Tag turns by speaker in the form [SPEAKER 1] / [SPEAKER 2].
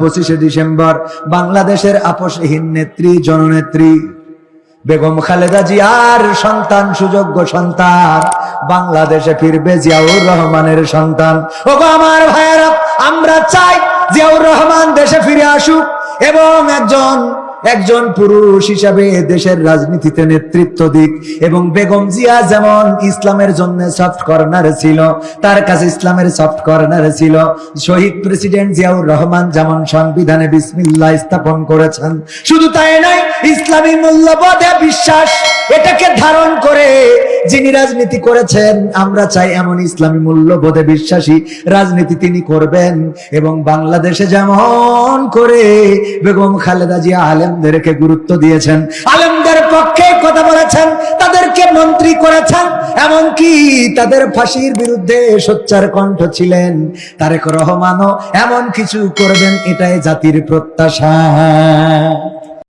[SPEAKER 1] পঁচিশে ডিসেম্বর, বাংলাদেশের আপসহীন নেত্রী, জননেত্রী। বেগম খালেদা জিয়ার সন্তান, সুযোগ্য সন্তান। বাংলাদেশে ফিরবে জিয়াউর রহমানের সন্তান। ও আমার ভাইয়েরা, আমরা চাই জিয়াউর রহমান দেশে ফিরে আসুক এবং একজন একজন পুরুষ হিসাবে দেশের রাজনীতিতে নেতৃত্ব দিক এবং বেগম জিয়া যেমন ইসলামের জন্য সফট কর্নার ছিল, তার কাছে ইসলামের সফট কর্নার ছিল। শহীদ প্রেসিডেন্ট জিয়াউর রহমান যেমন সংবিধানে বিসমিল্লা স্থাপন করেছেন, শুধু তাই নয়, ইসলামী মূল্যবোধে বিশ্বাস এটাকে ধারণ করে যিনি রাজনীতি করেছেন, আমরা চাই এমন ইসলামী মূল্যবোধে বিশ্বাসী রাজনীতি তিনি করবেন। এবং বাংলাদেশে যেমন করে বেগম খালেদা জিয়া আলেমদেরকে গুরুত্ব দিয়েছেন, আলেমদের পক্ষে কথা বলেছেন, তাদেরকে মন্ত্রী করেছেন, এমনকি তাদের ফাঁসির বিরুদ্ধে সোচ্চার কণ্ঠ ছিলেন তারেক রহমানও এমন কিছু করবেন, এটাই জাতির প্রত্যাশা।